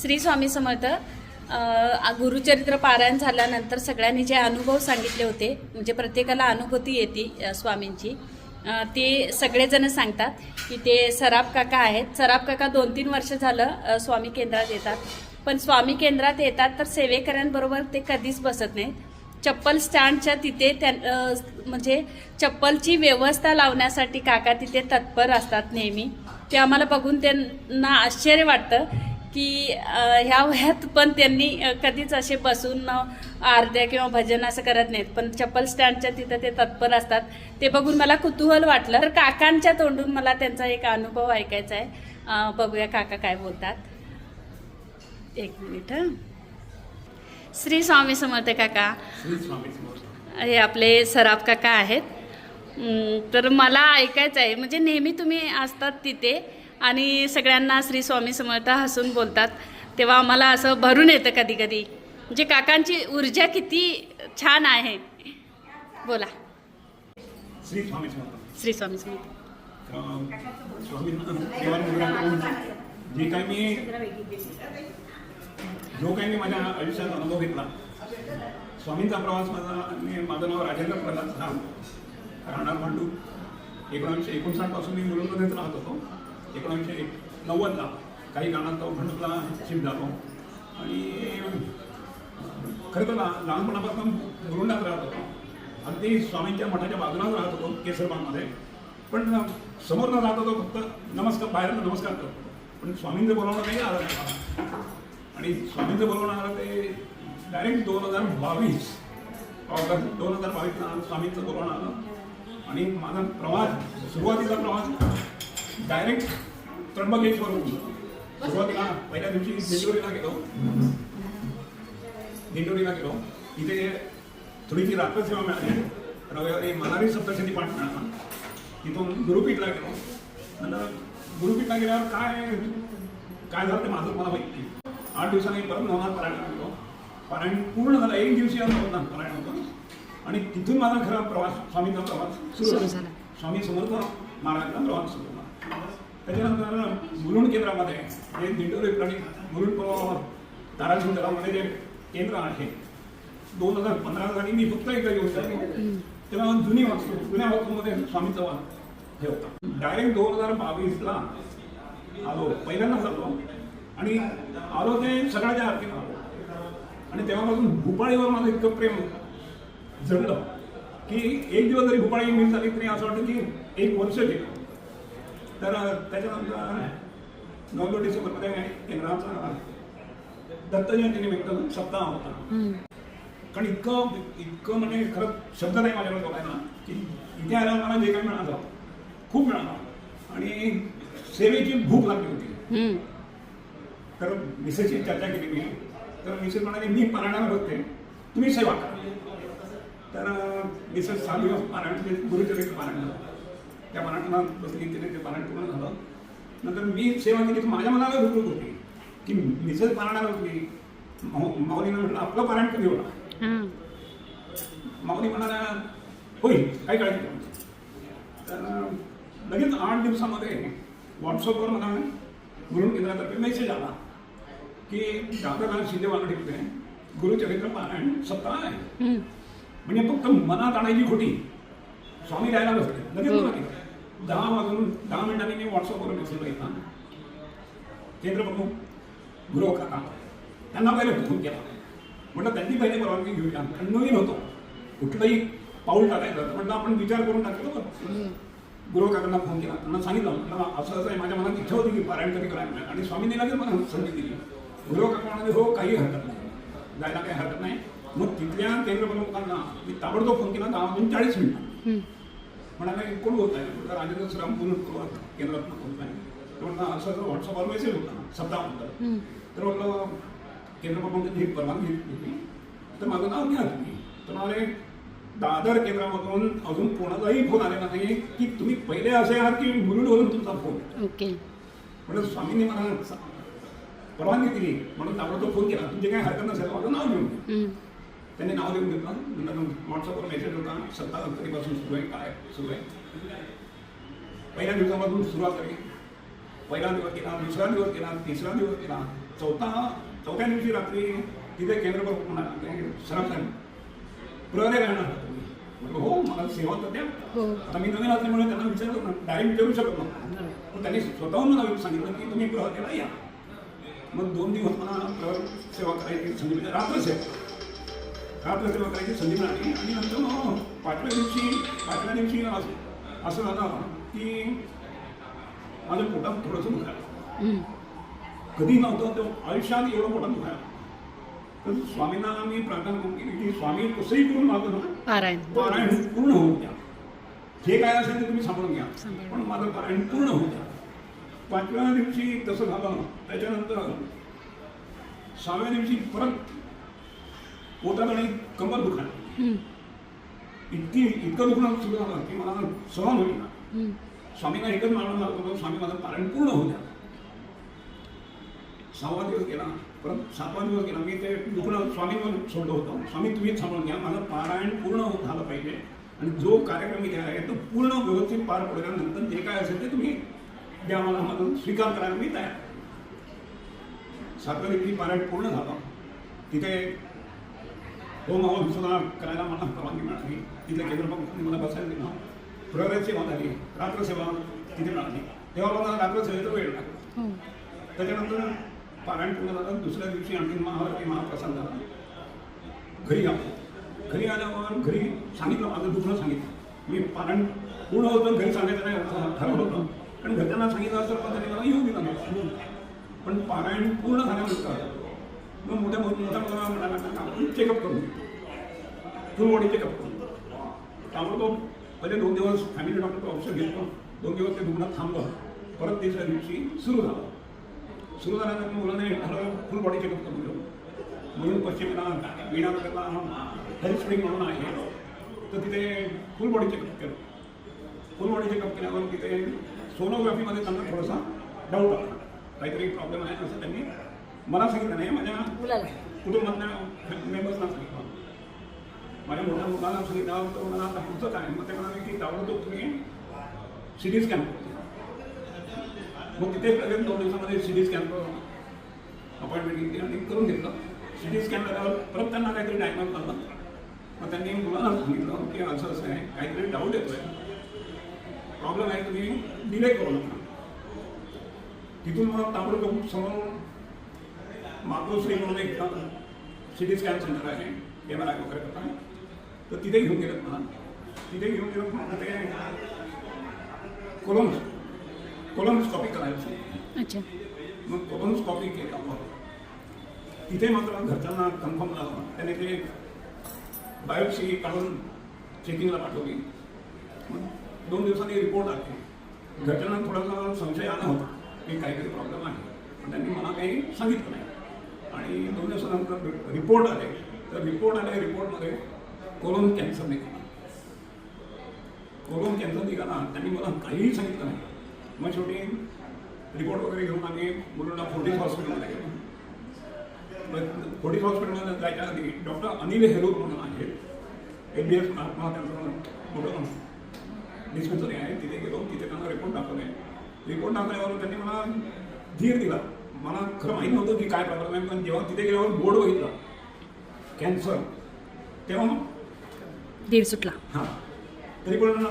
श्री स्वामी समर्थ गुरुचरित्र पारायण झाल्यानंतर सगळ्यांनी जे अनुभव सांगितले होते म्हणजे प्रत्येकाला अनुभूती येते स्वामींची ते सगळेजण सांगतात की ते सराफ काका आहेत. सराफ काका दोन तीन वर्ष झालं स्वामी केंद्रात येतात. पण स्वामी केंद्रात येतात तर सेवेकऱ्यांबरोबर ते कधीच बसत नाहीत. चप्पल स्टँडच्या तिथे त्या म्हणजे चप्पलची व्यवस्था लावण्यासाठी काका तिथे तत्पर असतात नेहमी. ते आम्हाला बघून त्यांना आश्चर्य वाटतं की ह्या वयात पण त्यांनी कधीच असे बसून आरत्या किंवा भजन असं करत नाहीत. पण चप्पल स्टँडच्या तिथं ते तत्पर असतात. ते बघून मला कुतूहल वाटलं. तर काकांच्या तोंडून मला त्यांचा एक अनुभव ऐकायचा आहे. बघूया काका काय बोलतात. एक मिनिट हं. श्री स्वामी समर्थ काका. श्री स्वामी समर्थ. हे आपले सराफ काका आहेत. तर मला ऐकायचं आहे. म्हणजे नेहमी तुम्ही असतात तिथे. आणि सगळ्यांना श्री स्वामी समर्थ हसून बोलतात. तेव्हा आम्हाला असं भरून येतं कधी कधी. म्हणजे काकांची ऊर्जा किती छान आहे. बोला. श्री स्वामी समर्थ. श्री स्वामी समर्थ. जे काही मी जो काही मी माझ्या आयुष्यात अनुभव घेतला स्वामींचा प्रवास माझा मी माझं नाव राजेंद्र प्रल्हाद राहणार भांडू. एकोणीसशे एकोणसाठपासून मी मुलुंडमध्येच राहत होतो. एकोणीसशे एक नव्वदला काही गाणांचा भांडूपला शिफ्ट झालो आणि खरं तर लहानपणापासून मुरुंडात राहत होतो. अगदी स्वामींच्या मठाच्या बाजूलाच राहत होतो केसरबागमध्ये. पण समोर न राहत होतो फक्त नमस्कार बाहेर नमस्कार करतो पण स्वामींचं बोलवणं नाही आलं नाही. आणि स्वामींचं बोलवणं आलं ते डायरेक्ट दोन हजार बावीस ऑगस्ट दोन हजार बावीसला स्वामींचं बोलवणं आलं. आणि माझा प्रवास सुरुवातीचा प्रवास डायरेक्ट त्र्यंबकेश्वरून सुरुवातीला पहिल्या दिवशी दिंडोरीला गेलो. दिंडोरीला गेलो. तिथे थोडीशी रात्रसेवा मिळाली. रविवारी मनारी सप्तशती पाठ मिळाला. तिथून गुरुपीठला गेलो. नंतर गुरुपीठला गेल्यावर काय काय झालं ते माझं मला माहिती नाही. आठ दिवसांनी परत नवनाथ पारायण गेलो पारायण पूर्ण झालं. एक दिवशी नवनाथ पारायण होतं. आणि तिथून माझा खरा प्रवास स्वामींचा प्रवास सुरू झाला. स्वामी समर्थ महाराजांचा प्रवास सुरू त्याच्यानंतर मुलुंड केंद्रामध्ये जे दिंडोरी आणि मुलुंड तारासिंगरामध्ये जे केंद्र आहे दोन हजार पंधरा साली मी फक्त एकदा घेऊ शकतो तेव्हा जुनी वास्तू जुन्या वास्तूमध्ये स्वामी चव्हाण हे होता. डायरेक्ट दोन हजार बावीसला आलो पहिल्यांदाच आलो. आणि आलो ते सगळ्याच्या आरतीनं आलो आणि तेव्हापासून भूपाळीवर माझं इतकं प्रेम जडलं की एक दिवस जरी भूपाळी मिस झाली तरी असं वाटतं की एक वर्ष गेलं. तर त्याच्यानंतर नोव्हेंबर डिसेंबरमध्ये केंद्राचा दत्त जयंतीनिमित्त सप्ताह होता. कारण इतकं इतकं म्हणजे खरं शब्द नाही माझ्याकडे बोलायला की इथे आल्यावर मला जे काही मिळालं खूप मिळालं. आणि सेवेची भूक लागली होती. हं. तर मिसेसची चर्चा केली मी. तर मिसेस म्हणाले मी पारायणावर होते तुम्ही सेवा करा. तर मिसेस दिवस पारायण गुरुचरित्र पारायण. त्या बसली तिने ते पारायण पूर्ण झालं. नंतर मी सेवा केली तर माझ्या मनाला रुकरूक होती. की मिसेस पारायणावर होती. माऊ- माऊलीनं म्हटलं आपलं पारायण कधी होणार. माऊली म्हणाला होईल काही काळजी करू नका." तर लगेच आठ दिवसामध्ये व्हॉट्सअपवर मला गुरु केंद्रातर्फे मेसेज आला की दादाराव शिंदे वाकडीमध्ये गुरुचरित्र पारायण सप्ताह आहे. म्हणजे फक्त मनात आणायची खोटी. स्वामी द्यायला बसले. लगेच हो. दहा वाजून दहा मिनिटांनी मी व्हॉट्सअपवर मेसेज बघितला. केंद्रप्रमुख गुरु काका त्यांना पहिले फोन केला. म्हटलं त्यांनी पहिले परवानगी घेऊया कारण नवीन होतो. कुठलंही पाऊल टाकायचं तर म्हटलं आपण विचार करून टाकलो बरं. गुरु काकांना फोन केला. त्यांना सांगितलं म्हटलं असं असं आहे. माझ्या मनात इच्छा होती की पारायण कधी करायला आणि स्वामींनी लगेच मला संधी दिली. गुरु काका म्हणाले हो काही हरकत नाही. जायला काही हरकत नाही. मग तिथल्या केंद्र प्रमुखांना मी ताबडतोब फोन केला दहा वाजून चाळीस मिनिटं. म्हणाले कोण बोलत आहे म्हटलं राजेंद्र श्रीराम पुनर्पूर्व केंद्रात बोलत आहे तर म्हटलं असं व्हॉट्सअपवर मेसेज होता सप्ताहानंतर हं. तर म्हटलं केंद्र प्रमुखांची परवानगी घेतली तर माझं नाव घ्या तुम्ही. तर म्हणाले दादर केंद्रामधून अजून कोणाचाही फोन आलेला नाही की तुम्ही पहिले असे आहात की मुलुंडवरून तुमचा फोन. ओके. म्हणून स्वामींनी मला परवानगी दिली म्हणून ताबडतोब फोन केला. तुमचे काही हरकत नसेल माझं नाव घेऊन. हं. त्यांनी नाव देऊन घेतलं. नंतर व्हॉट्सअपवर मेसेज होता. सत्ता कधीपासून सुरू आहे. काय सुरू आहे? पहिल्या दिवसापासून सुरुवात झाली. पहिला दिवस केला दुसरा दिवस केला तिसरा दिवस केला चौथा चौथ्या दिवशी रात्री तिथे केंद्र सराफ साहेब प्रहरे राहणार म्हटलं, हो मला सेवा तर द्या. हो. आता मी नवीन असल्यामुळे त्यांना विचारलं डायरेक्ट विचारू शकत नव्हतं पण त्यांनी स्वतःहून मला सांगितलं की तुम्ही प्रहरेला या. मग दोन दिवस मला प्रहर सेवा करायची मिळाली रात्र सेवा रात्र सेवा करायची संधी मिळाली. आणि नंतर मग पाचव्या दिवशी पाचव्या दिवशी असं असं झालं की माझ्या पोटात थोडंसं दुखायला. कधी नव्हतं तो आयुष्यात एवढं पोटात दुखायला तर स्वामींना मी प्रार्थना करून केली की स्वामी कसंही करून माझं पारायण. पारायण पूर्ण होऊ द्या. जे काय असेल ते तुम्ही सांभाळून घ्या. पण माझं पारायण पूर्ण होऊ द्या. पाचव्या दिवशी तसं झालं. त्याच्यानंतर सहाव्या दिवशी परत पोटात आणि कंबर हम्म. इतकी इतकं दुखणं सुरू झालं की मला सहन होईना. हम्म. स्वामींना एकच मागणं होतो स्वामी माझं पारायण पूर्ण होऊ द्या. सहावा दिवस गेला परत सातवा दिवस गेला मी ते दुखणं स्वामींवर सोडलं होतं. स्वामी तुम्हीच सांभाळून घ्या माझं पारायण पूर्ण होत झालं पाहिजे. आणि जो कार्यक्रम मी घ्यायला आहे तो पूर्ण व्यवस्थित पार पडल्यानंतर जे काय असेल ते तुम्ही द्या मला माझं स्वीकार करायला मी तयार सातव्या दिवशी पारायण पूर्ण झालं. तिथे होम हवन सुद्धा करायला मला परवानगी मिळाली. तिथे केंद्र पंखाने मला बसायला दिलं. प्रगत सेवा झाली रात्रसेवा तिथे मिळाली. तेव्हा मला रात्रसेवेचा वेळ लागला. हो. त्याच्यानंतर पारायण पूर्ण झालं. दुसऱ्या दिवशी आणखी महारात्री महाप्रसाद झाला. घरी आलो. घरी आल्यावर घरी सांगितलं. माझं दुखणं सांगितलं. मी पारायण पूर्ण होतं. घरी सांगायचं नाही असं ठरवलं होतं. पण घरच्यांना सांगितलं असं पण त्यांनी मला येऊ दिलं पण पारायण पूर्ण झाल्यानंतर मग मोठ्या मोठ्या मुलाला म्हणाला आपण चेकअप करू. फुल बॉडी चेकअप करू. त्यामुळे तो पहिले दोन दिवस फॅमिली डॉक्टरचं औषध घेतलं दोन दिवस ते रुग्णात थांबलं. परत तिसऱ्या दिवशी सुरू झालं. सुरू झाल्यानंतर मुलाने ठरवलं फुल बॉडी चेकअप करून घेऊ. म्हणून पश्चिमेला विणानगरला हेल्थ स्प्रिंग म्हणून आहे. तर तिथे फुल बॉडी चेकअप केलं. फुल बॉडी चेकअप केल्यावर तिथे सोनोग्राफीमध्ये त्यांना थोडासा डाऊट आला. काहीतरी प्रॉब्लेम आहे असं त्यांनी मला सांगितलं नाही माझ्या मुलाला. कुटुंबातल्या मेंबर्सना सांगितलं. माझ्या मोठ्या मुलाला सांगितलं तर मला आता पुढचं काय मग ते म्हणाले की ताबडतोब तुम्ही सी टी स्कॅन मग तिथे लगेच दोन दिवसामध्ये सी टी स्कॅन अपॉइंटमेंट घेतली आणि करून घेतलं. सी टी स्कॅन झाल्यावर परत त्यांना काहीतरी डायग्नोज झाला मग त्यांनी मुलांना सांगितलं की असं असं आहे. काहीतरी डाऊट येतोय. प्रॉब्लेम आहे तुम्ही डिले करू नका. तिथून मग ताबडतोब समोर मातोश्री म्हणून एक सिटी स्कॅन सेंटर आहे. एम आर आय वगैरे करता तर तिथे घेऊन गेलं मला तिथे घेऊन गेलं मला ते कोलम्स कोलम्सकॉपी करायची. अच्छा. मग कोलम्सकॉपी केला मग तिथे मात्र घरच्यांना कन्फर्म झालं. त्याने ते बायोप्सी काढून चेकिंगला पाठवली. मग दोन दिवसांनी रिपोर्ट आले. घरच्यांना थोडासा संशय आला होता की काहीतरी प्रॉब्लेम आहे. पण त्यांनी मला काही सांगितलं नाही. आणि दोन दिवसानंतर रिपोर्ट आले. तर रिपोर्ट आले रिपोर्टमध्ये कोलोन कॅन्सर निघाला. कोलोन कॅन्सर निघाला. त्यांनी मला काहीही सांगितलं नाही. मग शेवटी रिपोर्ट वगैरे घेऊन आम्ही मुलांना फोर्टीज हॉस्पिटलमध्ये गेलो. मग फोर्टीज हॉस्पिटलमध्ये जायच्या आधी डॉक्टर अनिल हेरूर म्हणून आहेत. एम बी एस महात्मा त्यांचं मोठं डिस्पेन्सरी आहे. तिथे गेलो. तिथे त्यांना रिपोर्ट दाखवले. रिपोर्ट दाखवल्यावर त्यांनी मला धीर दिला. मला खरं माहीत नव्हतं की काय प्रॉब्लेम आहे पण जेव्हा तिथे गेल्यावर बोर्ड बघितलं. कॅन्सर तेव्हा दीड सुटला. हां. तरी पण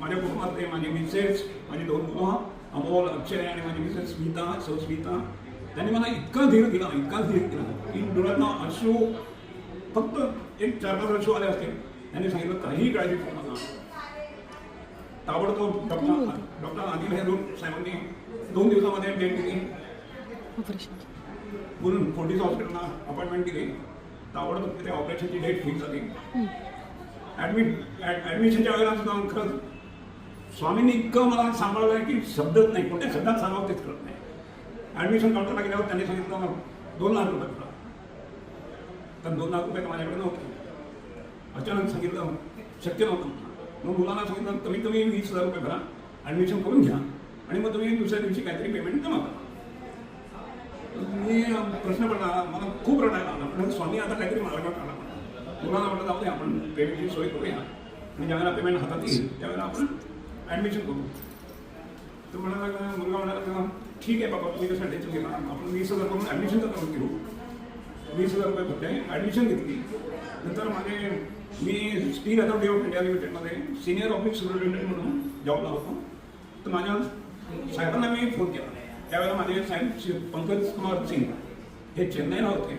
माझ्या कुटुंबातले माझे मिसेस माझी दोन मुलं अमोल अक्षय आणि माझी मिसेस स्मिता सौ स्मिता त्यांनी मला इतका धीर दिला इतका धीर दिला. की डोळ्यातनं अश्रू फक्त एक चार पाच अश्रू आले असतील. त्यांनी सांगितलं काहीही काळजी करू नका. ताबडतोब डॉक्टर डॉक्टर अनिल हेरूर साहेबांनी दोन दिवसामध्ये डेट दिली म्हणून फोर्टीज हॉस्पिटलला अपॉइंटमेंट दिली ताबडतोब तिथे ऑपरेशनची डेट फिक्स झाली. ॲडमिट ॲडमिशनच्या वेळेला सुद्धा खरंच स्वामींनी इतकं मला सांभाळलं आहे की शब्दच नाही. कोणत्या शब्दात सांगावं तेच कळत नाही. ॲडमिशन काउंटरला गेल्यावर त्यांनी सांगितलं दोन लाख रुपये तुला. तर दोन लाख रुपये तर माझ्याकडे नव्हते. अचानक सांगितलं शक्य नव्हतं. मग मुलांना सांगितलं कमीत कमी वीस हजार रुपये भरा. ॲडमिशन करून घ्या. आणि मग तुम्ही दुसऱ्या दिवशी काहीतरी पेमेंट जमा करा. मी प्रश्न पडला मला खूप रडायला आला पण स्वामी आता काहीतरी मार्ग आला मुलाला म्हटलं जाऊ दे आपण पेमेंटची सोय करूया. आणि ज्यावेळेला पेमेंट हातात येईल त्यावेळेला आपण ॲडमिशन करू. तो म्हणाला का मुलगा म्हणाला का ठीक आहे बाबा तुम्ही कसं टेन्शन घेणार? आपण वीस हजार करून ॲडमिशन तर करून घेऊ. वीस हजार रुपये भरले ॲडमिशन घेतली. नंतर माझे मी स्टील अथॉरिटी ऑफ इंडिया लिमिटेडमध्ये सिनियर ऑफिस सुपरिटेंडेंट म्हणून जॉबला होतो. तर माझ्या साहेबांना मी फोन केला. त्यावेळेला माझे साहेब पंकज कुमार सिंग हे चेन्नईला होते.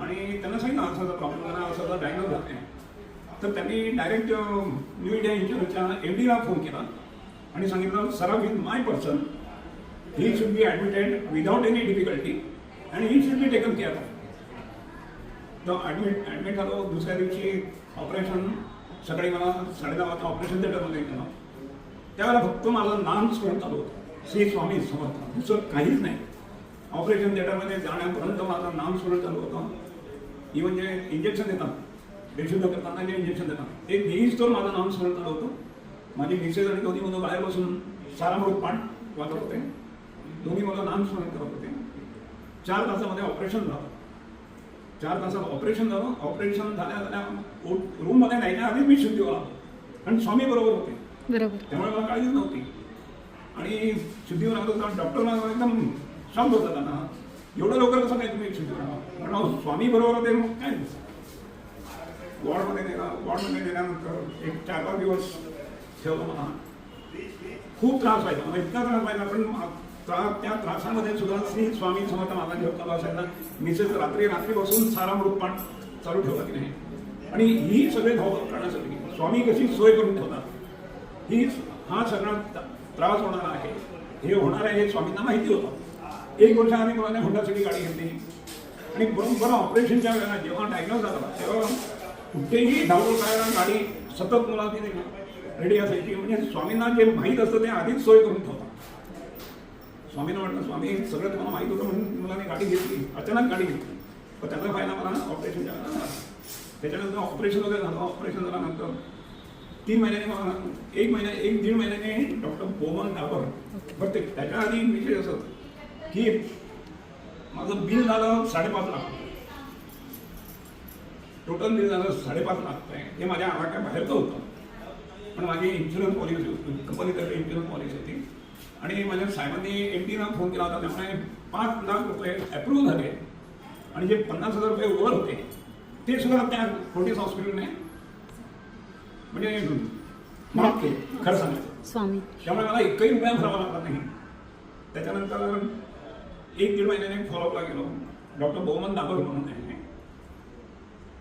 आणि त्यांना सांगितलं असा प्रॉब्लेम झाला असा बँगलोर होते. तर त्यांनी डायरेक्ट न्यू इंडिया इन्शुरन्सच्या एम डीला फोन केला आणि सांगितलं सराव with my person he should be admitted without any difficulty and he should be taken care तर ॲडमिट ॲडमिट झालो. दुसऱ्या दिवशी ऑपरेशन सकाळी मला साडेदहा वाजता ऑपरेशन थिएटरमध्ये गेलं. त्यावेळेला फक्त माझं नाम स्मरण चालू होतं. श्री स्वामी समर्थ. दुसरं काहीच नाही. ऑपरेशन थिएटरमध्ये जाण्यापर्यंत माझं नाम स्मरण चालू होतं. इवन जे इंजेक्शन देतात बेशुद्ध करताना जे इंजेक्शन देतात ते देईच तर माझं नाम स्मरण चालू होतं. माझी मिसेस आणि दोन्ही मुलं बाहेर बसून सारामृत पाठ वाजत होते. दोन्ही मुलं नाम स्मरण करत होते. चार तासामध्ये ऑपरेशन झालं. चार तासात ऑपरेशन झालं. ऑपरेशन झाल्या झाल्या रूममध्ये जायच्या आधी मी शुद्धीवर आलो. आणि स्वामी बरोबर होते. त्यामुळे मला काळजीच नव्हती. आणि शुद्धीवर आलो कारण डॉक्टर एकदम शांत होता त्यांना. एवढं लवकर कसं काय तुम्ही शुद्धीवर आला? स्वामी बरोबर होते मग काय वॉर्डमध्ये नेला वॉर्डमध्ये नेल्यानंतर एक चार पाच दिवस ठेवलं मला. खूप त्रास व्हायचा मला इतका त्रास व्हायचा पण त्रा- त्या त्रासामध्ये सुद्धा श्री स्वामी समर्थ माझा जेव्हा चालू असायचा मिसेस रात्री रात्री बसून सारा मृतपान चालू ठेवला की नाही. आणि ही सगळे धाव करण्यासाठी स्वामी कशी सोय करून ठेवतात? ही हा सगळा त्रास होणार आहे. हे होणार आहे हे स्वामींना माहिती होतं. एक वर्ष आम्ही मुलाने होंडा होंडासाठी गाडी घेतली. आणि बरोबर ऑपरेशनच्या वेळेला जेव्हा डायग्नोज झाला तेव्हा कुठेही धावून करायला गाडी सतत मुलाची रेडी असायची. म्हणजे स्वामींना जे माहीत असतं ते आधीच सोय करून ठेवतात. स्वामींना म्हटलं स्वामी सगळं तुम्हाला माहीत होतं म्हणून मुलाने गाडी घेतली. अचानक गाडी घेतली. पण त्याचा फायदा मला ऑपरेशनच्या वेळेला त्याच्यानंतर ऑपरेशन वगैरे झालं. ऑपरेशन झाल्यानंतर तीन महिन्याने एक महिन्या एक दीड महिन्याने डॉक्टर बोमन डाबर बरं ते त्याच्या आधी विषय असं की माझं बिल झालं साडेपाच लाख. टोटल बिल झालं साडेपाच लाख. हे माझ्या आवाक्याबाहेरचं होतं. पण माझी इन्शुरन्स पॉलिसी होती. कंपनीतर्फे इन्शुरन्स पॉलिसी होती. आणि माझ्या साहेबांनी एम टीला फोन केला होता. त्यामुळे पाच लाख रुपये अप्रूव्ह झाले. आणि जे पन्नास हजार रुपये वर होते ते सुद्धा त्या फोर्टीस हॉस्पिटलने म्हणजे माफ केले खरं सांगायचं स्वामी. त्यामुळे मला एकही रुपया भरावा लागला नाही. त्याच्यानंतर एक दीड महिन्याने फॉलोअपला गेलो. डॉक्टर बहुमन दाबर म्हणून आहे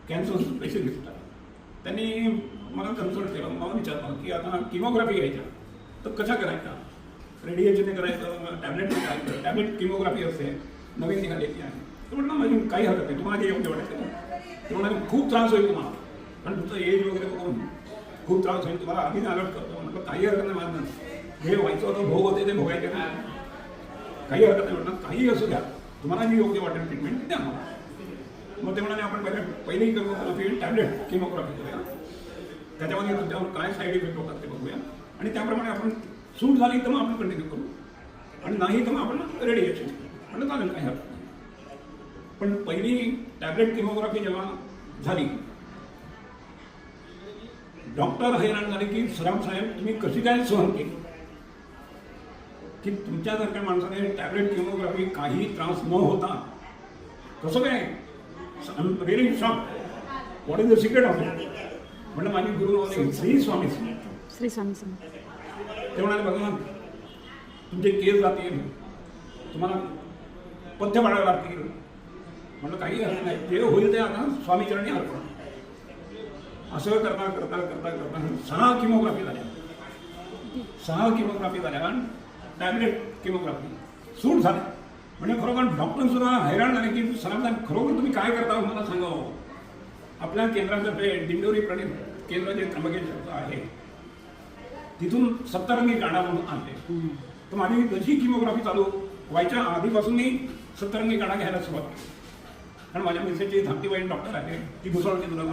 कॅन्सर स्पेशलिस्ट त्यांनी मला कन्सल्ट केलं. मला विचारलं की आता किमोग्राफी घ्यायच्या तर कशा करायच्या रेडिएशनने करायचं टॅबलेट करायचं. टॅबलेट किमोग्राफी असते. नवीन निघालेली आहे. तर म्हटलं माझी काही हरकत नाही. तुम्हाला जे योग्य वाटायचं ते. म्हणाले खूप त्रास होईल तुम्हाला. कारण तुमचं एज वगैरे बघून खूप त्रास होईल तुम्हाला आधीच अलर्ट करतो. म्हटलं काही हरकत नाही माझं जे व्हायचं होतं भोग होते ते भोगायचे ना काही हरकत नाही म्हटलं काही असू द्या. तुम्हाला मी योग्य वाटेल ट्रीटमेंट द्या मला मग ते म्हणाले आपण पहिले पहिली किमोग्राफी टॅबलेट किमोग्राफी करूया. त्याच्यामध्ये तुमच्यावर काय साईड इफेक्ट होतात ते बघूया. आणि त्याप्रमाणे आपण सूट झाली तर मग आपण कंटिन्यू करू. आणि नाही तर मग आपण रेडिएशन म्हणलं चालेल काही हरकत नाही. पण पहिली टॅबलेट किमोग्राफी जेव्हा झाली डॉक्टर हैराण झाले की सराम साहेब तुम्ही कशी काय सहन केली? की तुमच्यासारख्या माणसाने टॅबलेट किमोग्राफी काही त्रास न होता कसं काय? Very shock what is the secret of it म्हटलं माझी गुरु श्री स्वामी. श्री स्वामी ते म्हणाले बघा तुमचे केस जातील. तुम्हाला पथ्य पाडावे लागतील. म्हटलं काही हरकत नाही. जे होईल ते आता स्वामीचरणी अर्पण. असं करता करता करता करता. सहा किमोग्राफी झाल्या. सहा किमोग्राफी झाल्या. टॅबलेट किमोग्राफी सूट झाल्या म्हणजे खरोखर डॉक्टर सुद्धा हैराण झाले की सरांना खरोखर तुम्ही काय करता हो मला सांगावं हो. आपल्या केंद्रातर्फे दिंडोरी प्रणित केंद्र जे त्र्यंबकेश्वरचं आहे. तिथून सत्तरंगी गाडा म्हणून आणले तर माझी जशी किमोग्राफी चालू व्हायच्या आधीपासून मी सत्तरंगी गाडा घ्यायला सुरुवात केली. कारण माझ्या मिसेसची धाकटीबाई डॉक्टर आहे. ती घुसळते तुला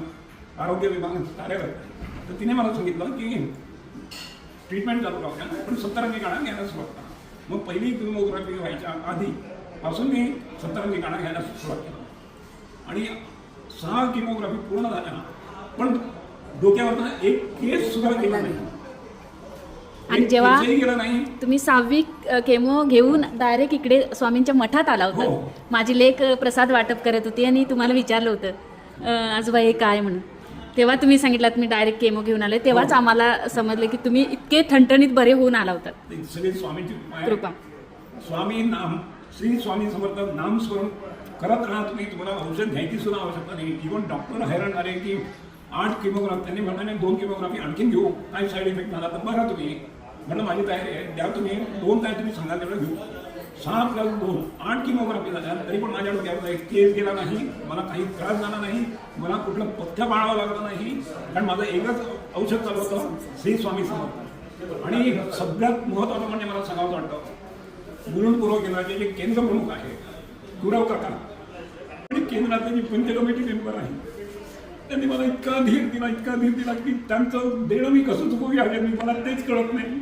आरोग्य विभागात कार्यरत आहे तर तिने मला सांगितलं की ट्रीटमेंट चालू राहूया पण सत्तरंगी गाडा घ्यायला सुरुवात करा. मग पहिली किमोग्राफी व्हायच्या आधी पासून मी सत्तरंगी गाडा घ्यायला सुरुवात केली. आणि सहा किमोग्राफी पूर्ण झाल्या. पण डोक्यावरनं एक केस सुद्धा गेला नाही. आणि जेव्हा केसही गेलं नाही. तुम्ही सहावी केमो घेऊन डायरेक्ट इकडे स्वामींच्या मठात आला हो. होता माझी लेख प्रसाद वाटप करत होती आणि तुम्हाला विचारलं होतं आजोबा हे काय म्हणून? तेव्हा तुम्ही सांगितलात मी डायरेक्ट केमो घेऊन आले तेव्हाच हो. आम्हाला समजलं की तुम्ही इतके ठणठणीत बरे होऊन आला होता. सगळे स्वामींची कृपा आहे. कृपा. स्वामी नाम श्री स्वामी समर्थ नाम स्मरण करत राहा तुम्ही. तुम्हाला औषध घ्यायची सुद्धा आवश्यकता नाही. इव्हन डॉक्टर हैराण झाले की आठ किमोग्राफ त्यांनी म्हणाले दोन किमोग्राफी आणखीन घेऊ. काय साईड इफेक्ट झाला तर बघा तुम्ही. म्हणलं माझी तयारी आहे. द्या तुम्ही. दोन काय तुम्ही सांगाल तेवढं घेऊ. सहा प्लस दोन आठ किमोग्राफी झाल्या तरी पण माझ्या डोक्यावर एक केस गेला नाही. मला काही त्रास झाला नाही. मला कुठलं पथ्य पाळावं लागलं नाही कारण माझं एकच औषध चालू होतं श्री स्वामी समर्थ. आणि सगळ्यात महत्त्वाचं म्हणजे मला सांगावं वाटतं मुलुंड पूर्व केंद्राचे जे केंद्र प्रमुख आहे गुरव काका. आणि केंद्राचे जे पंच कमिटी मेंबर आहे त्यांनी मला इतका धीर दिला इतका धीर दिला की त्यांचं देणं मी कसं चुकवू या मी मला तेच कळत नाही.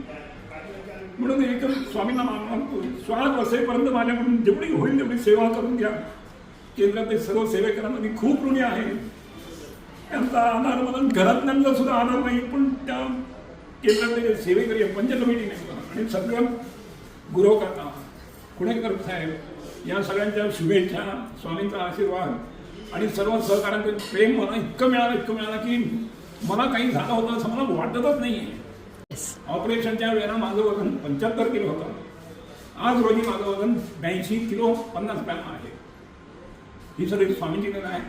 म्हणून एकच स्वामींना मानतो सोळा वर्षेपर्यंत माझ्याकडून जेवढी होईल तेवढी सेवा करून घ्या. केंद्रातले सर्व सेवेकरांना मी खूप ऋणी आहे. त्यांचा आधार मला घरातल्यांचा सुद्धा आधार नाही पण त्या केंद्रातले जे सेवेकरी आहे, पंच कमिटी मेंबर आणि सगळं गुरव काका कुणेकर साहेब या सगळ्यांच्या शुभेच्छा स्वामींचा आशीर्वाद आणि सर्व सहकाऱ्यांचं प्रेम मला इतकं मिळालं इतकं मिळालं की मला काही झालं होतं असं मला वाटतच नाही आहे ऑपरेशनच्या वेळेला माझं वजन पंच्याहत्तर किलो होतं. आज रोजी माझं वजन ब्याऐंशी किलो पन्नास ग्रॅम आहे. ही सगळी स्वामींची कथा आहे.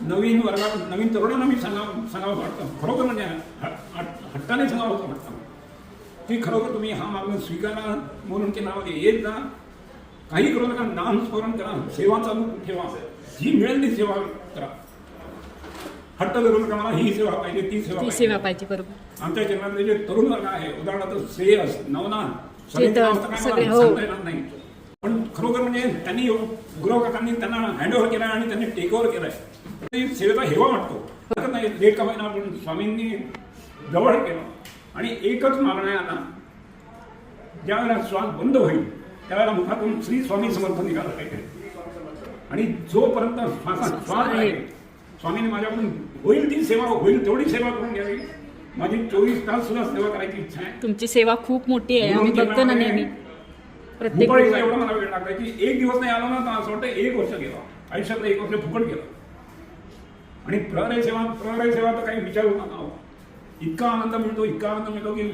नवीन वर्गात नवीन तरुणांना मी सांगा सांगावं वाटतं. खरोखर म्हणजे हट- हट्टाने सांगावं वाटतं की खरोखर तुम्ही हा मार्ग स्वीकारा म्हणून की नावामध्ये येत जा. काही करू नका नाम स्मरण करा सेवा चालू ठेवा. जी मिळेल ती सेवा करा. हट्ट करू नका मला ही सेवा पाहिजे ती सेवा ती सेवा पाहिजे बरोबर. आमच्या जन्मातले जे तरुण वर्ग आहे उदाहरणार्थ श्रेयस नवनाथ चेतन, सगळ्यांची नावं तर काय सगळे, हो. सांगता येणार नाही. पण खरोखर म्हणजे त्यांनी गुरव काकांनी त्यांना हँडओव्हर केला आणि त्यांनी टेक ओव्हर केलाय सेवेचा हेवा वाटतो. नाही लेट का होईना पण स्वामींनी जवळ केलं. आणि एकच मागणं आहे आता. ज्यावेळेला श्वास बंद होईल त्यावेळेला मुखातून श्री स्वामी समर्थ निघाला पाहिजे. आणि जोपर्यंत श्वासात श्वास आहे स्वामीने माझ्याकडून होईल ती सेवा होईल तेवढी सेवा करून घ्यावी. माझी चोवीस तास सुद्धा सेवा करायची इच्छा आहे. तुमची सेवा खूप मोठी आहे आम्ही बघतो ना नेहमी. प्रत्येक भूपाळीचा एवढा मला वेळ लागला की एक दिवस नाही आला ना तर असं वाटतं एक वर्ष गेला. आयुष्यातलं एक वर्ष फुकट गेलं. आणि प्रहरी सेवा प्रहरी सेवा तर काही विचारू नका हो. इतका आनंद मिळतो इतका आनंद मिळतो की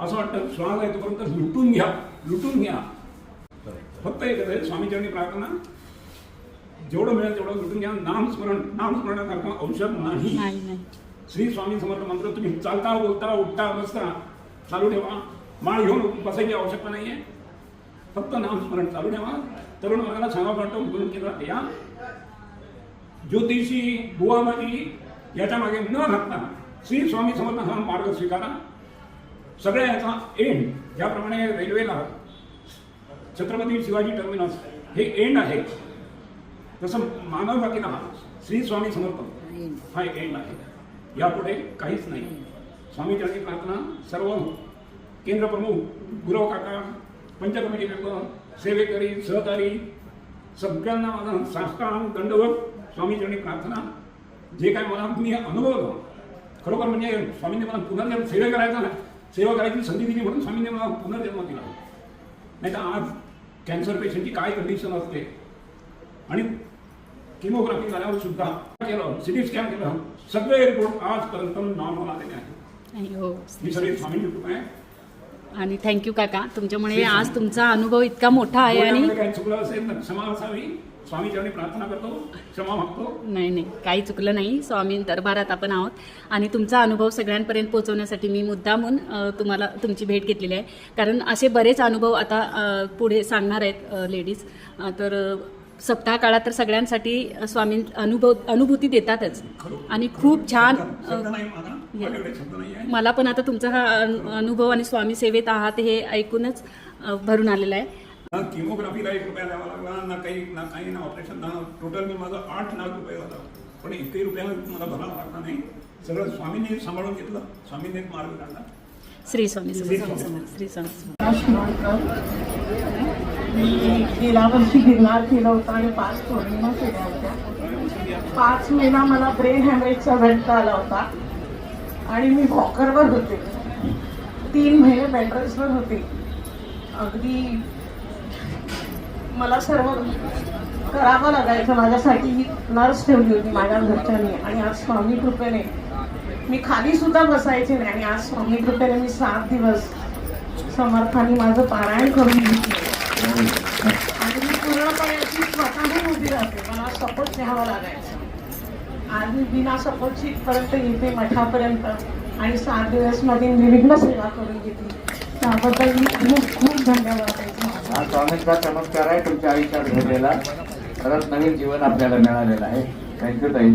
असं वाटतं श्वास आहे तोपर्यंत लुटून घ्या लुटून घ्या. फक्त एकच आहे स्वामीचरणी प्रार्थना जेवढं मिळेल तेवढं लुटून घ्या. नामस्मरण नामस्मरणासारखं औषध नाही. श्री स्वामी समर्थ मंत्र तुम्ही चालता बोलता उठता बसता चालू ठेवा. माळ घेऊन बसायची आवश्यकता नाही आहे फक्त नामस्मरण चालू ठेवा. तरुण वर्गाला सांगा वाटतं म्हणून केला या. ज्योतिषी बुवामाजी याच्या मागे न घातता श्री स्वामी समर्थ हा मार्ग स्वीकारा. सगळ्या याचा एंड ज्याप्रमाणे रेल्वेला छत्रपती शिवाजी टर्मिनस हे एंड आहे. तसं मानव बाकीला श्री स्वामी समर्थ हा एंड आहे. यापुढे काहीच नाही. स्वामीचरणी प्रार्थना सर्व केंद्र प्रमुख गुरव काका पंचकमिटी मेंबर सेवेकरी सहकारी सगळ्यांना माझा साष्टांग दंडवत स्वामीचरणी प्रार्थना. जे काय मला मी अनुभवलं खरोखर म्हणजे स्वामींनी मला पुनर्जन्म सेवा करायचा सेवा करायची संधी दिली म्हणून स्वामींनी मला पुनर्जन्म दिला. नाही तर आज कॅन्सर पेशंटची काय कंडिशन असते? आणि किमोग्राफी झाल्यावर सुद्धा केलं सिटी स्कॅन केलं सगळे रिपोर्ट आजपर्यंत नॉर्मल आलेले आहेत. हो ही सगळी स्वामींची कृपा आहे. आणि थँक्यू काका. तुमच्यामुळे आज तुमचा अनुभव इतका मोठा आहे आणि नाही नाही. काही चुकलं नाही. स्वामी दरबारात आपण आहोत. आणि तुमचा अनुभव सगळ्यांपर्यंत पोहोचवण्यासाठी मी मुद्दामून तुम्हाला तुमची भेट घेतलेली आहे. कारण असे बरेच अनुभव आता पुढे सांगणार आहेत लेडीज तर सप्ताह काळात तर सगळ्यांसाठी स्वामी अनुभव अनुभूती देतातच. आणि खूप छान माझ्याकडे शब्द नाही आहे. मला पण आता तुमचा हा अनु- अनुभव आणि स्वामी सेवेत आहात हे ऐकूनच अ, भरून आलेलं आहे. ना किमोग्राफीला एक रुपया द्यावा लागला ना काही ना काही ना ऑपरेशन ना टोटल मी माझं आठ लाख रुपये झाला पण एकही रुपया मला भरावा लागला नाही. सगळं स्वामींनी सांभाळून घेतलं. स्वामींनी एक मार्ग काढला. श्री स्वामी श्री समर्थ. स्वामी. श्री स्वामी शिवणकर मी गेल्या वर्षी गिरनार केलं होतं आणि पाच पौर्णिमा केल्या होत्या. पाच महिना मला ब्रेन हॅमरेजचा झटका आला होता. आणि मी वॉकरवर होते. तीन महिने बँड्रेसवर होते. अगदी मला सर्व करावं लागायचं. माझ्यासाठी ही नर्स ठेवली होती माझ्या घरच्यांनी. आणि आज स्वामी कृपेने मी खाली सुद्धा बसायचे नाही. आणि आज स्वामी कृपेने मी सात दिवस समर्थाने माझं पारायण करून घेतलं. आणि मी पूर्णपणे स्वतःहून उभी राहते. मला सपोर्ट घ्यावा लागायचा. आज मी बिना सपोर्टची इथपर्यंत येते मठापर्यंत आणि सात दिवसमध्ये विविध सेवा करून घेतली. त्याबद्दल मी खूप खूप धन्यवाद आहे. हा स्वामींचा चमत्कार आहे तुमच्या आयुष्यात घडलेला परत नवीन जीवन आपल्याला मिळालेलं आहे. थँक्यू ताई.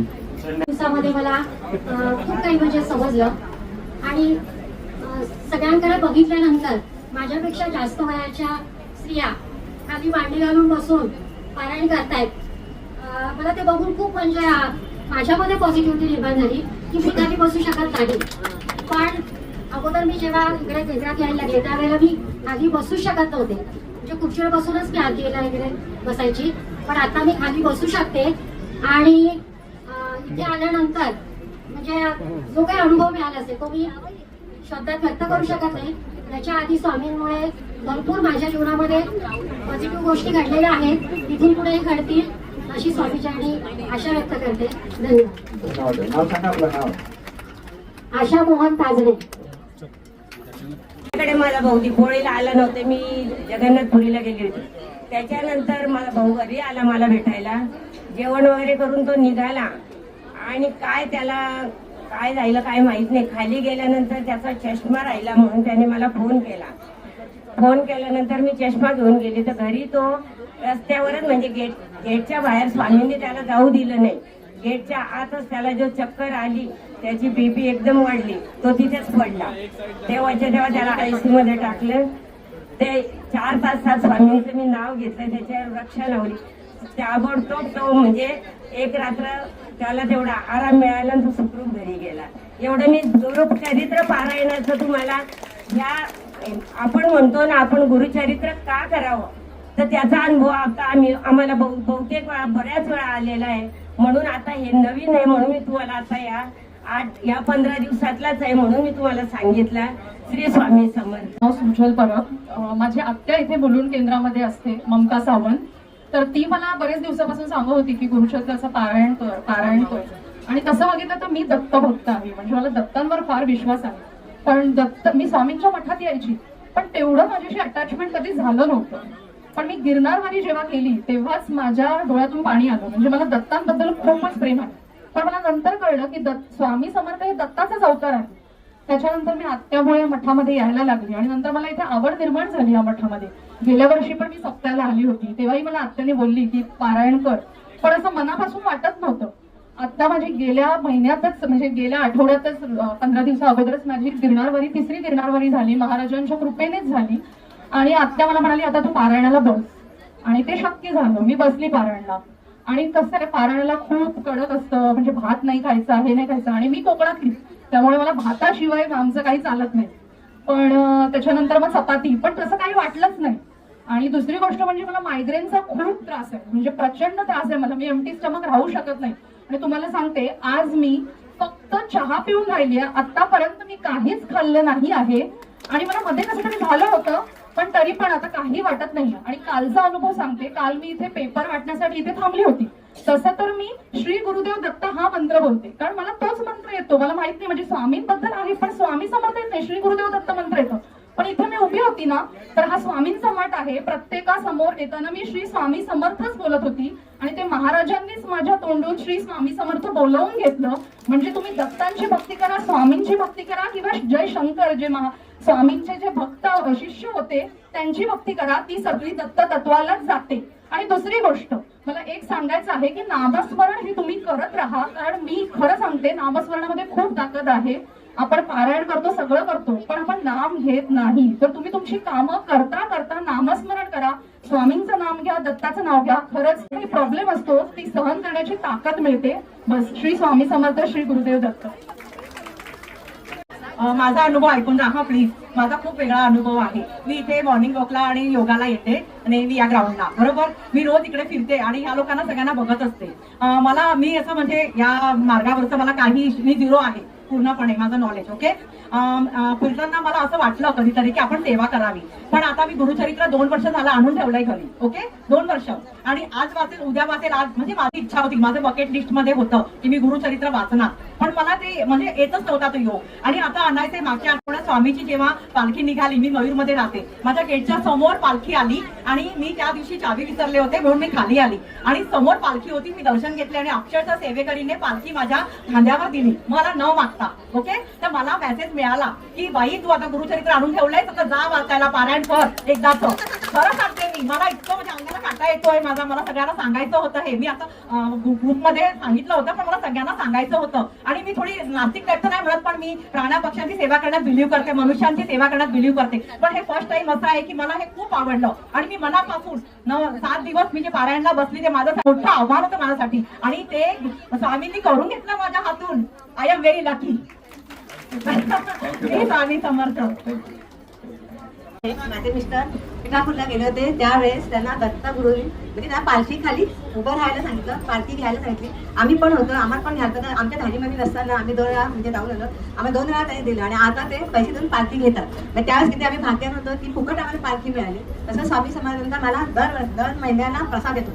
दिवसामध्ये मला अ, खूप काही म्हणजे समजलं. आणि अ, सगळ्यांकडे बघितल्यानंतर माझ्यापेक्षा जास्त वयाच्या स्त्रिया खाली मांडी घालून बसून पारायण करतायत. अ, मला ते बघून खूप म्हणजे माझ्यामध्ये पॉझिटिव्हिटी निर्माण झाली की मी कधी बसू शकत नाही. पण अगोदर मी जेव्हा इकडे केंद्रात यायला लागले त्यावेळेला मी आधी बसू शकत नव्हते. म्हणजे खुर्चीवर बसूनच मी आरतीला वगैरे बसायची. पण आता मी खाली बसू शकते. आणि इथे आल्यानंतर म्हणजे जो काही अनुभव मिळाला असेल तो मी शब्दात व्यक्त करू शकत नाही. त्याच्या आधी स्वामींमुळे भरपूर माझ्या जीवनामध्ये पॉझिटिव्ह गोष्टी घडलेल्या आहेत. तिथून पुढे घडतील. अशी स्वामीच्या आशा व्यक्त करते. धन्यवाद. आशा मोहन ताजणे कडे मला भाऊ दिपोळीला आला नव्हते. मी जगन्नाथपुरीला गेली होती. त्याच्यानंतर मला भाऊ घरी आला मला भेटायला. जेवण वगैरे करून तो निघाला. आणि काय त्याला काय राहिलं काय माहीत नाही. खाली गेल्यानंतर त्याचा चष्मा राहिला म्हणून त्याने मला फोन केला. फोन केल्यानंतर मी चष्मा घेऊन गेली. तर घरी तो रस्त्यावरच म्हणजे गेट गेटच्या बाहेर स्वामींनी त्याला जाऊ दिलं नाही. गेटच्या आतच त्याला जो चक्कर आली त्याची बीपी एकदम वाढली तो तिथेच पडला. तेव्हाच्या तेव्हा त्याला आयसी मध्ये टाकलं. ते चार तासात स्वामींचं मी नाव घेतलं त्याच्यावर रक्षा लावली. ताबडतोब तो म्हणजे एक रात्र त्याला तेवढा आराम मिळाला आणि तो सुखरूप घरी गेला. एवढं मी गुरुचरित्र पारायणाचं तुम्हाला या आपण म्हणतो ना आपण गुरुचरित्र का करावं? तर त्याचा अनुभव आता आम्ही आम्हाला बहुतेक वेळा बऱ्याच वेळा आलेला आहे. म्हणून आता हे नवीन आहे म्हणून मी तुम्हाला आता या आठ या पंधरा दिवसातलाच आहे म्हणून मी तुम्हाला सांगितलं. श्री स्वामी समर्थ. सुजल परब. माझी आत्या इथे मुलुंड केंद्रामध्ये असते ममता सावंत. तर ती मला बरेच दिवसापासून सांगत होती की गुरुक्षेत्राचं पारायण कर पारायण कर. आणि तसं बघितलं तर मी दत्त भक्त आहे म्हणजे मला दत्तांवर फार विश्वास आहे. पण दत्त मी स्वामींच्या मठात यायची पण तेवढं माझ्याशी अटॅचमेंट कधी झालं नव्हतं. पण मी गिरनारवारी जेव्हा केली तेव्हाच माझ्या डोळ्यातून पाणी आलं. म्हणजे मला दत्तांबद्दल खूपच प्रेम आहे. पण मला नंतर कळलं की दत्त स्वामी समर्थ हे दत्ताचाच अवतार आहे. त्याच्यानंतर मी आत्यामुळे मठामध्ये यायला लागली आणि नंतर मला इथे आवड निर्माण झाली या मठामध्ये. गेल्या वर्षी पण मी सप्त्याला आली होती. तेव्हाही मला आत्याने बोलली की पारायण कर. पण असं मनापासून वाटत नव्हतं. आता माझी गेल्या महिन्यातच म्हणजे गेल्या आठवड्यातच पंधरा दिवसा अगोदरच माझी गिरणारवारी तिसरी गिरणारवारी झाली. महाराजांच्या कृपेनेच झाली. आणि आत्या मला म्हणाली आता तू पारायणाला बस. आणि ते शक्य झालं. मी बसली पारायणला. आणि कसं आहे पारायणाला खूप कडक असतं. म्हणजे भात नाही खायचा हे नाही खायचं. आणि मी कोकणातली त्यामुळे मला भाताशिवाय आमचं काही चालत नाही. पण त्याच्यानंतर मग चपाती. पण तसं काही वाटलंच नाही. आणि दुसरी गोष्ट म्हणजे मला मायग्रेनचा खूप त्रास आहे. म्हणजे प्रचंड त्रास आहे मला. मी एमटी स्टमक राहू शकत नाही. आणि तुम्हाला सांगते आज मी फक्त चहा पिऊन राहिली आहे. आतापर्यंत मी काहीच खाल्लं नाही आहे. आणि मला मध्ये कसं तरी झालं होतं पण तरी पण आता काही वाटत नाही आणि कालचा अनुभव सांगते काल मी इथे पेपर वाटण्यासाठी इथे थांबली होती. तसं तर मी श्री गुरुदेव दत्त हा मंत्र बोलते. कारण मला तोच मंत्र येतो. मला माहीत नाही म्हणजे स्वामींबद्दल आहे पण स्वामी समर्थ येत नाही. श्री गुरुदेव दत्त मंत्र येतं. पण इथे मी उभी होती ना तर हा स्वामींचा मठ आहे. प्रत्येकासमोर येताना मी श्री स्वामी समर्थच बोलत होती. आणि ते महाराजांनीच माझ्या तोंडून श्री स्वामी समर्थ बोलवून घेतलं. म्हणजे तुम्ही दत्तांची भक्ती करा स्वामींची भक्ती करा किंवा जय शंकर जे महा स्वामींचे जे भक्त शिष्य होते त्यांची भक्ती करा ती सगळी दत्त तत्वालाच जाते. आणि दुसरी गोष्ट मला एक सांगायचं आहे की नामस्मरण हे तुम्ही करत राहा कारण मी खरं सांगते नामस्मरणामध्ये खूप ताकद आहे. आपण पारायण करतो सगळं करतो पण आपण नाम घेत नाही. तर तुम्ही तुमची कामं करता करता नामस्मरण करा. स्वामींचं नाम घ्या दत्ताचं नाव घ्या. खरंच काही प्रॉब्लेम असतो ती सहन करण्याची ताकद मिळते. बस श्री स्वामी समर्थ श्री गुरुदेव दत्त. माझा अनुभव ऐकून राहा प्लीज माझा खूप वेगळा अनुभव आहे. मी इथे मॉर्निंग वॉकला आणि योगाला येते नेहमी या ग्राउंडला बरोबर? मी रोज इकडे फिरते आणि या लोकांना सगळ्यांना बघत असते. मला मी असं म्हणजे या मार्गावरचं मला काही मी झिरो आहे पूर्णपणे माझं नॉलेज ओके फिरताना मला असं वाटलं कधीतरी की आपण सेवा करावी. पण आता मी गुरुचरित्र दोन वर्ष झालं आणून ठेवलंय घरी ओके? दोन वर्ष. आणि आज वाचेल उद्या वाचेल आज म्हणजे माझी इच्छा होती माझं बकेट लिस्टमध्ये होतं की मी गुरुचरित्र वाचणार. पण मला ते म्हणजे येतच नव्हता तो योग. आणि आता आणायचे मागच्या आठवड्यात स्वामीची जेव्हा पालखी निघाली मी मयूरमध्ये राहते. माझ्या गेटच्या समोर पालखी आली आणि मी त्या दिवशी चावी विसरले होते म्हणून मी खाली आली. आणि समोर पालखी होती मी दर्शन घेतले आणि अक्षरशः सेवेकरीने पालखी माझ्या खांद्यावर दिली. मला न मागता ओके? तर मला मेसेज मिळाला की बाई तू आता गुरुचरित्र आणून ठेवलंय तर जा वाचायला पारायण कर एकदा तर खरं सांगते मी मला इतकं म्हणजे अंगाला काटा येतोय माझा मला सगळ्यांना सांगायचं होतं हे. मी आता ग्रुपमध्ये सांगितलं होतं पण मला सगळ्यांना सांगायचं होतं. आणि मी थोडी नास्तिक टाईप नाही म्हणत पण मी प्राण्या पक्ष्यांची सेवा करण्यात बिलीव्ह करते मनुष्यांची सेवा करण्यात बिलीव्ह करते. पण हे फर्स्ट टाइम असं आहे की मला हे खूप आवडलं. आणि मी मनापासून सात दिवस मी जे पारायणला बसली ते माझं मोठं आव्हान होतं माझ्यासाठी. आणि ते स्वामींनी करून घेतलं माझ्या हातून. आय एम व्हेरी लकी स्वामी माझे मिस्टर पिठापूरला गेले होते त्यावेळेस त्यांना दत्ता गुरुजी म्हणजे त्या पालखी खाली उभं राहायला सांगितलं पालखी घ्यायला सांगितली. आम्ही पण होतो आम्हाला पण घ्यायला तर आमच्या धाडीमध्ये नसताना आम्ही दोन वेळा म्हणजे जाऊन आलो. आम्ही दोन वेळा त्यांनी दिलं आणि आता ते पैसे देऊन पालखी घेतात. मग त्यावेळेस किती आम्ही भाग्यात होतो की फुकट आम्हाला पालखी मिळाली. तसं स्वामी समाजानंतर मला दर दर महिन्याला प्रसाद येतो.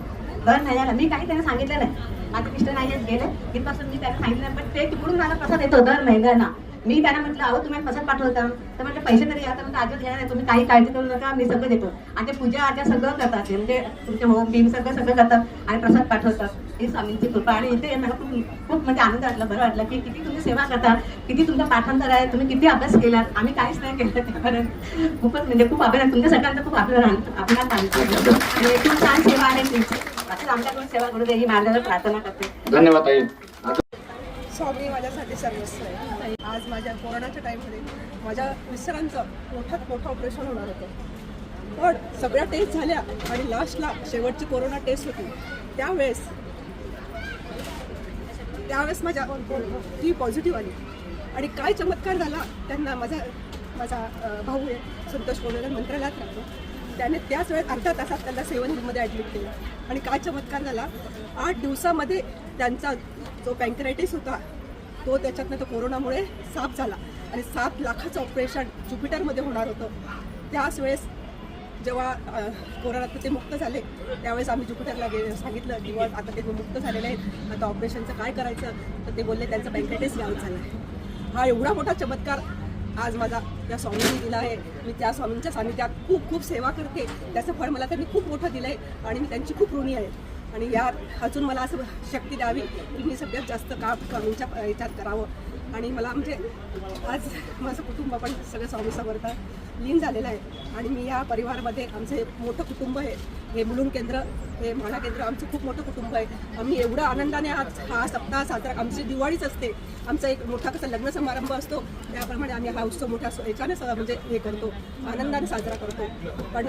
दर महिन्याला. मी काही त्यांना सांगितलं नाही. माझे मिस्टर नाही गेले. तिथपासून मी त्यांना सांगितलं पण ते तिकडून मला प्रसाद येतो दर महिन्याला. मी त्यांना म्हटलं अहो तुम्ही प्रसाद पाठवता. तर म्हटलं पैसे तरी आता म्हणजे आजच घेणार नाही तुम्ही काही काळजी करू नका मी सगळं देतो. आणि ते पूजा आजा सगळं करतात ते. म्हणजे तुमचे होम बिम सगळं सगळं करतात आणि प्रसाद पाठवतात. ही स्वामींची कृपा आणि इथे मला खूप खूप म्हणजे आनंद वाटला बरं वाटलं की किती तुम्ही सेवा करता किती तुमचा पाठांतर आहे तुम्ही किती अभ्यास केलात आम्ही काहीच नाही केलं त्यापर्यंत खूपच म्हणजे खूप अभिनंदन तुमच्या सगळ्यांचा खूप अभिनंदन आपल्याला सांगतो आणि खूप छान सेवा आहे तुमची. असंच आमच्याकडून सेवा करू दे ही माझ्यावर प्रार्थना करते. धन्यवाद स्वामी माझ्यासाठी सर्वस्व आहे. आज माझ्या कोरोनाच्या टाईममध्ये माझ्या मिस्टरांचं मोठ्यात मोठं ऑपरेशन होणार होतं. पण सगळ्या टेस्ट झाल्या आणि लास्टला शेवटची कोरोना टेस्ट होती. त्यावेळेस त्यावेळेस माझ्या ती पॉझिटिव्ह आली. आणि काय चमत्कार झाला त्यांना माझा माझा भाऊ आहे संतोष कोरेगाव मंत्रालयात राहतो. त्याने त्याच वेळेत अर्धा तासात त्यांना सेवन हिलमध्ये ॲडमिट केलं. आणि काय चमत्कार झाला आठ दिवसामध्ये त्यांचा जो पँक्रायटिस होता तो त्याच्यातनं तो कोरोनामुळे साफ झाला. आणि सात लाखाचं ऑपरेशन ज्युपिटरमध्ये होणार होतं. त्याच वेळेस जेव्हा अ, कोरोनात ते मुक्त झाले त्यावेळेस आम्ही ज्युपिटरला गे सांगितलं की आता ते मुक्त झालेले आहेत. आता ऑपरेशनचं काय करायचं? तर ते बोलले त्यांचं बँकेटेस गाव झालं आहे हा एवढा मोठा चमत्कार आज माझा त्या स्वामींनी दिला आहे. मी त्या स्वामींच्या सानिध्यात खूप खूप सेवा करते. त्याचं फळ मला त्यांनी खूप मोठं दिलं आहे आणि मी त्यांची खूप ऋणी आहे. आणि या अजून मला असं शक्ती द्यावी की मी सगळ्यात जास्त काम कमीच्या याच्यात करावं. आणि मला म्हणजे आज माझं कुटुंब पण सगळं स्वामी समर्थ लीन झालेलं आहे. आणि मी या परिवारामध्ये आमचं हे मोठं कुटुंब आहे. हे मुलुंड केंद्र हे म्हाडा केंद्र आमचं खूप मोठं कुटुंब आहे. आम्ही एवढं आनंदाने आज हा सप्ताह साजरा आमची दिवाळीच असते. आमचा एक मोठा कसा लग्न समारंभ असतो त्याप्रमाणे आम्ही हा उत्सव मोठा याच्याने म्हणजे हे करतो आनंदाने साजरा करतो. पण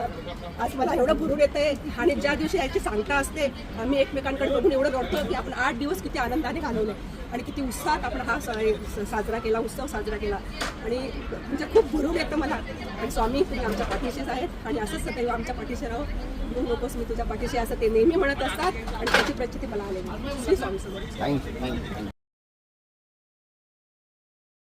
आज मला एवढं भरून येत आहे आणि ज्या दिवशी याची सांगता असते आम्ही एकमेकांकडे बघून एवढं रडतो की आपण आठ दिवस किती आनंदाने घालवले आणि किती उत्साहात आपण हा स- साजरा केला उत्सव साजरा केला. आणि म्हणजे खूप भरून येतं मला. आणि स्वामी तुम्ही आमच्या पाठीशीच आहेत आणि असंच सदैव आमच्या पाठीशी राहो. तू नकोस मी तुझ्या पाठीशी असं ते नेहमी म्हणत असतात आणि त्याची प्रचिती मला आलेली श्री स्वामी थँक्यू थँक्यू